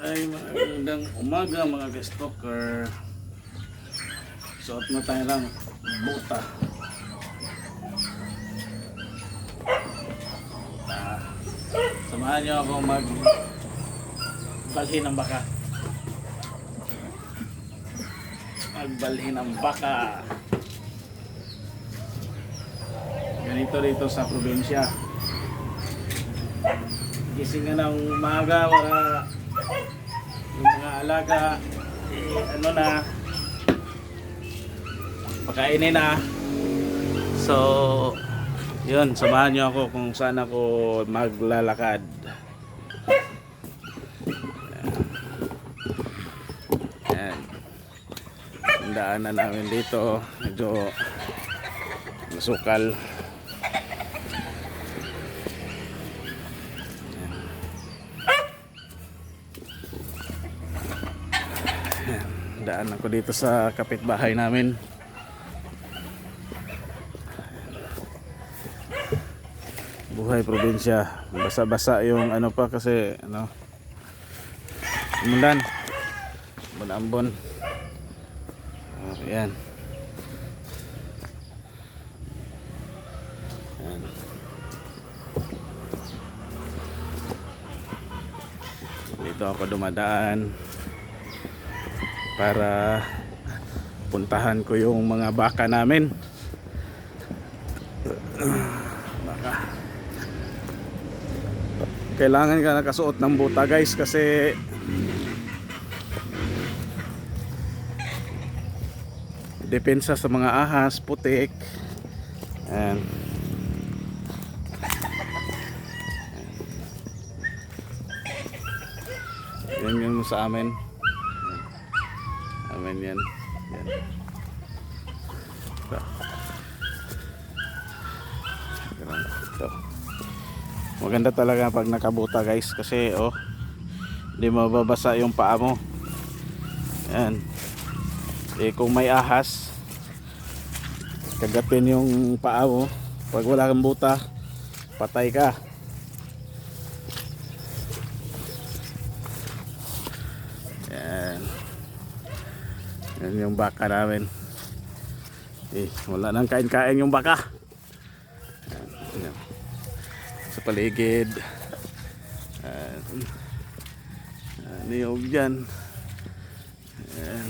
ay magandang umaga mga ka-stalker. Suot na tayo ng buta. Ah, samahan niyo ako mag balhin ng baka. Magbalhin ng baka. Ganito rito sa probinsya. Gising ka ng umaga, wala yung mga alaga, eh, ano na, pakainin na. So, yun, samahan nyo ako kung saan ako maglalakad. Ayan. Ang daanan namin dito, medyo masukal. Daan ako dito sa kapitbahay namin. Buhay probinsya. Basa-basa yung ano pa kasi ano. Umulan. Ambon-ambon. Oh, yan. Yan. Dito ako dumadaan para puntahan ko yung mga baka namin. Baka. Kailangan ka nakasuot ng buta guys kasi depensa sa mga ahas, putik. And yan yung sa amin Amen yan. Yan. Ito. Ito. Maganda talaga pag nakabuta guys kasi oh hindi mababasa yung paa mo. Yan. Eh kung may ahas kagatin yung paa mo pag wala kang buta patay ka. Yan yung baka namin. Eh, wala nang kain-kain yung baka. Yan, yan. Sa paligid. Yan. Niyog dyan. Yan.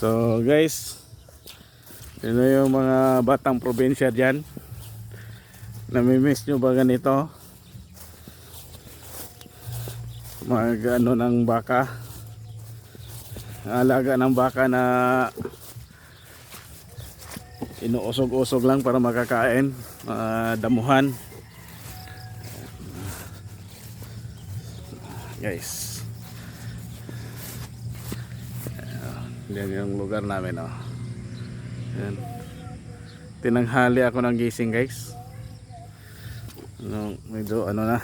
So guys, yun yung mga batang probinsya dyan. Namimiss nyo ba ganito? Mag ano ng baka. Alaga ng baka na inuusog-usog lang para makakain uh, damuhan guys. Yan yung lugar namin oh. yan. tinanghali ako ng gising guys. Ano, medyo ano na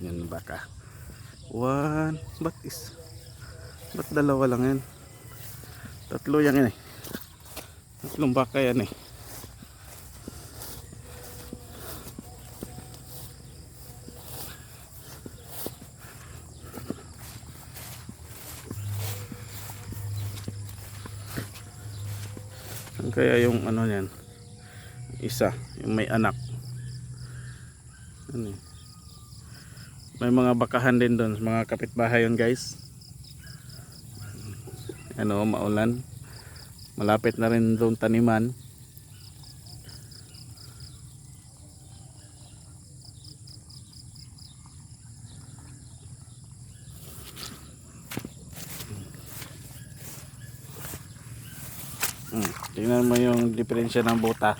yan baka one ba't is ba't dalawa lang yan? Tatlo yan yan eh. Tatlong baka yan eh. Kaya yung ano yan isa yung may anak. Ano eh may mga bakahan din doon mga kapitbahay yun guys. Ano maulan. Malapit na rin doon taniman. Hmm. tingnan mo yung diferensya ng buta.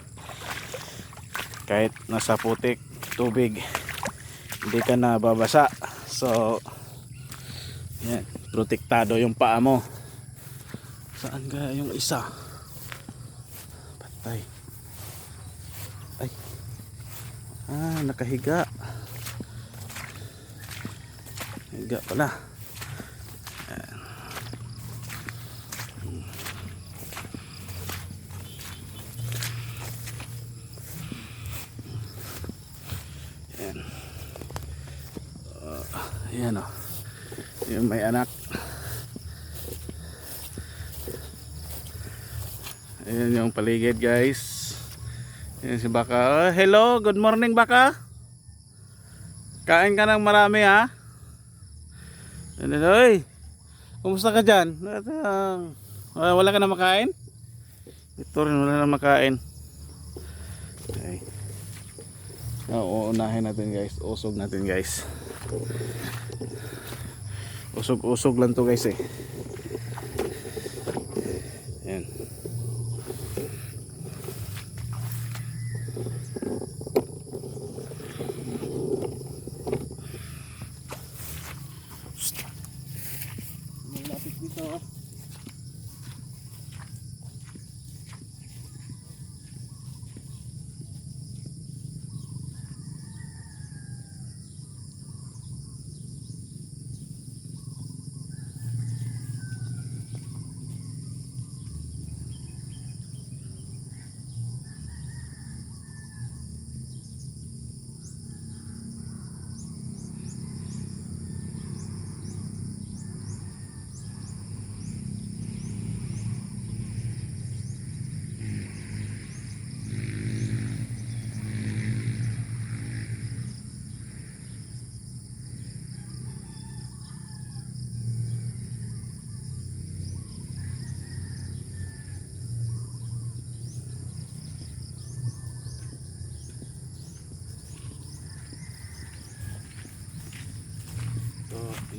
Kahit nasa putik tubig hindi ka na babasa so yan. Protektado yung paa mo. Saan kaya yung isa? Patay. Ay. Ah nakahiga. Higa pala Ayan. Ayan o. Yung may anak. Ayan yung paligid guys. Ayan si Baka. Oh, hello, good morning Baka. Kain ka ng marami ha. Ayan, oy. Kumusta ka dyan? Ah, Wala ka na makain? Ito rin wala na makain. Okay. Oo, uunahin natin guys. Usog natin guys. Usog-usog lang to guys eh.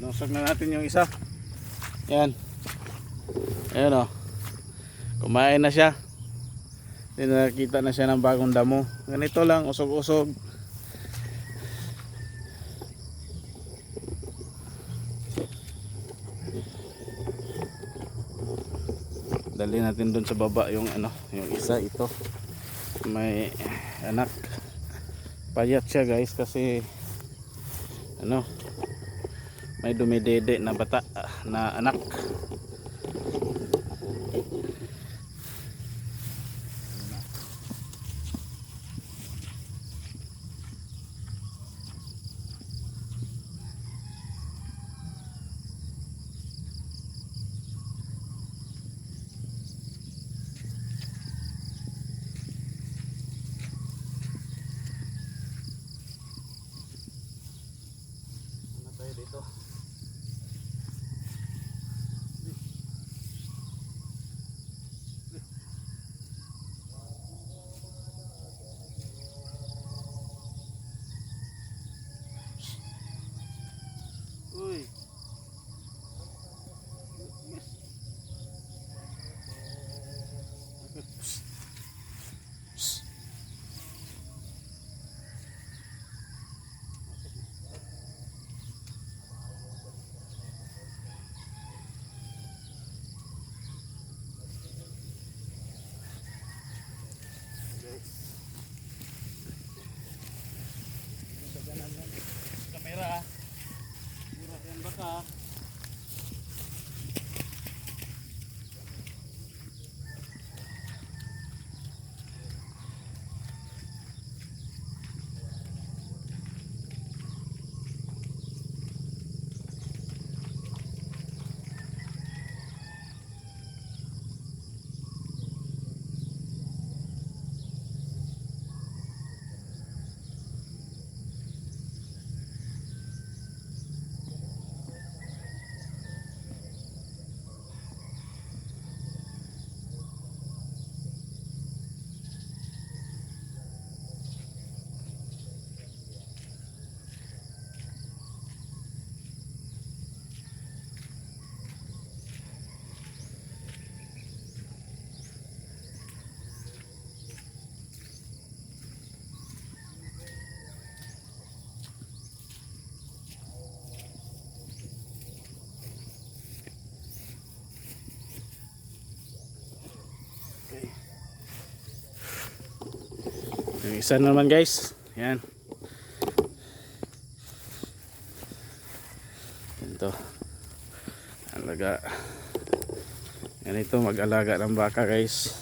So, inusog na natin yung isa. Yan. Ayan o. Kumain na siya. Then nakita na siya ng bagong damo. Ganito lang, usog-usog. Dali natin doon sa baba yung ano, yung isa ito. May anak. Payat siya guys kasi ano, may dumidede na bata na anak Isa naman guys. Yan. Ito. Alaga. Ganito mag-alaga ng baka guys.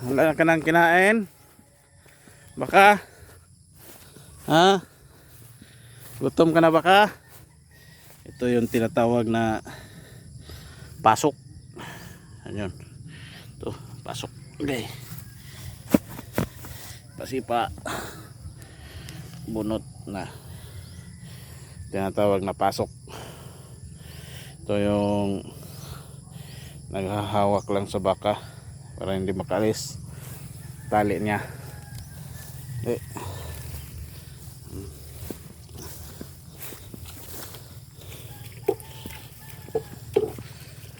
Wala ka nang kinain? Baka? Ha? Gutom ka na baka? ito yung tinatawag na pasok ayun ito pasok okay pasipa bunot na. Tinatawag na pasok. Ito yung naghahawak lang sa baka para hindi makalis. Tali niya. Eh.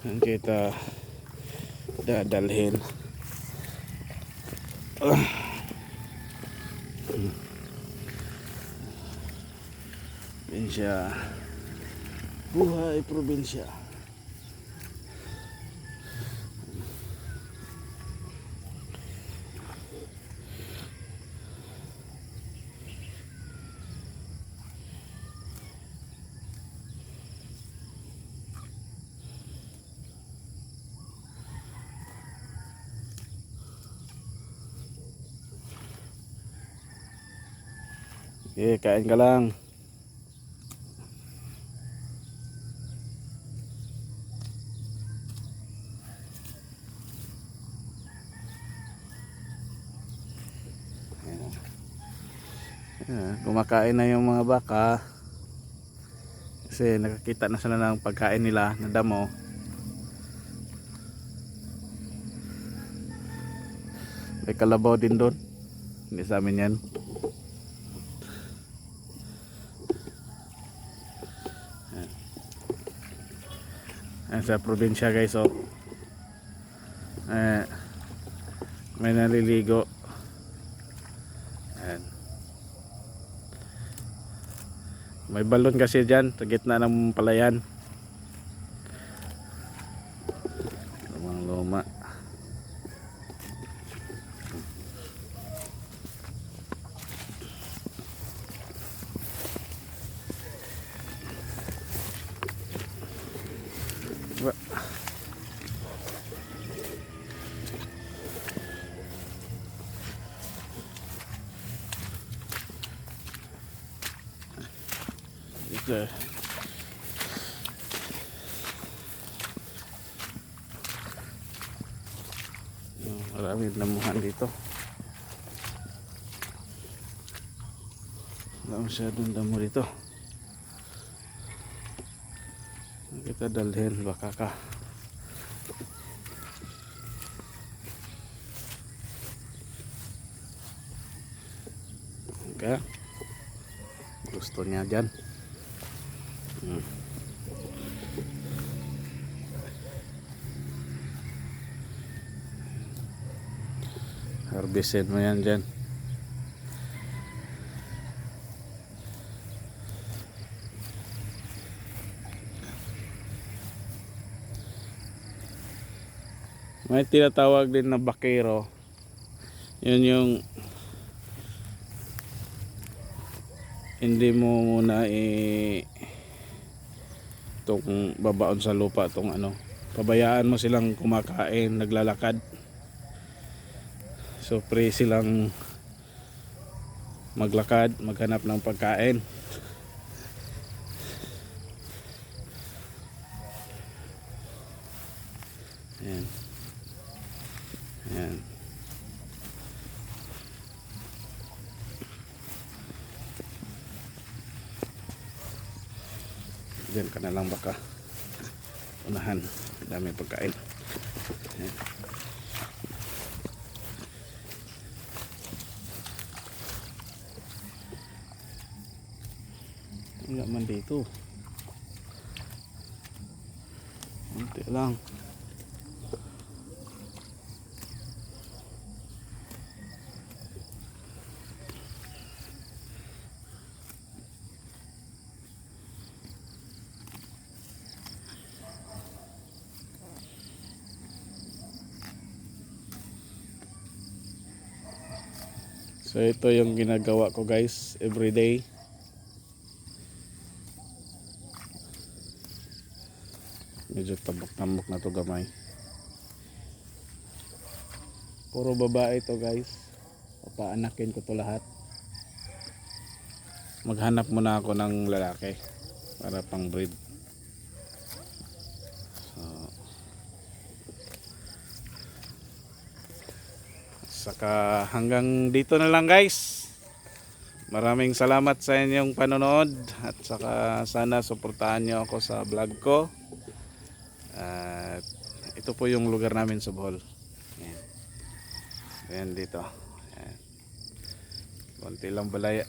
Yan kita dadalhin. Ah. Probinsya buhay probinsya Okay, kain ka lang. Ayan, kumakain na yung mga baka. Kasi nakakita na sila ng pagkain nila na damo. May kalabaw din doon. Hindi sa amin yan. Ayan sa probinsya guys oh. Eh, may naliligo. Ayan. May balon kasi dyan sa gitna ng palayan. Oh, Maraming namuhan dito. Wala masyadong damo dito. Kita dalhin baka ka. Okay. Gusto niya dyan. Hmm. Harvestin mo yan dyan. May tinatawag din na bakero. Yun yung hindi mo muna i itong babaon sa lupa itong ano pabayaan mo silang kumakain naglalakad so pre silang maglakad maghanap ng pagkain Ayan. Ayan. Diyan ka na lang baka unahan dami pagkain Ayan. Man dito Unti lang So ito yung ginagawa ko guys everyday. Medyo hamok na to gamay. Puro babae to guys. Papaanakin ko to lahat. Maghanap muna ako ng lalaki para pang breed. So, saka hanggang dito na lang guys. Maraming salamat sa inyong panonood at saka sana suportahan nyo ako sa vlog ko. Ito po yung lugar namin sa Bohol. Ayan. Ayan dito. Ayan. Konti lang balay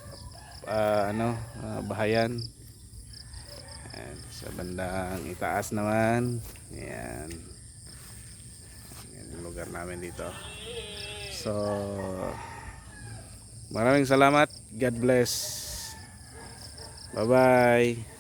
ah, ano, ah, bahayan. Ayan. Sa bandang itaas naman. Ayan. Ayan yung lugar namin dito. So, maraming salamat. God bless. Bye-bye.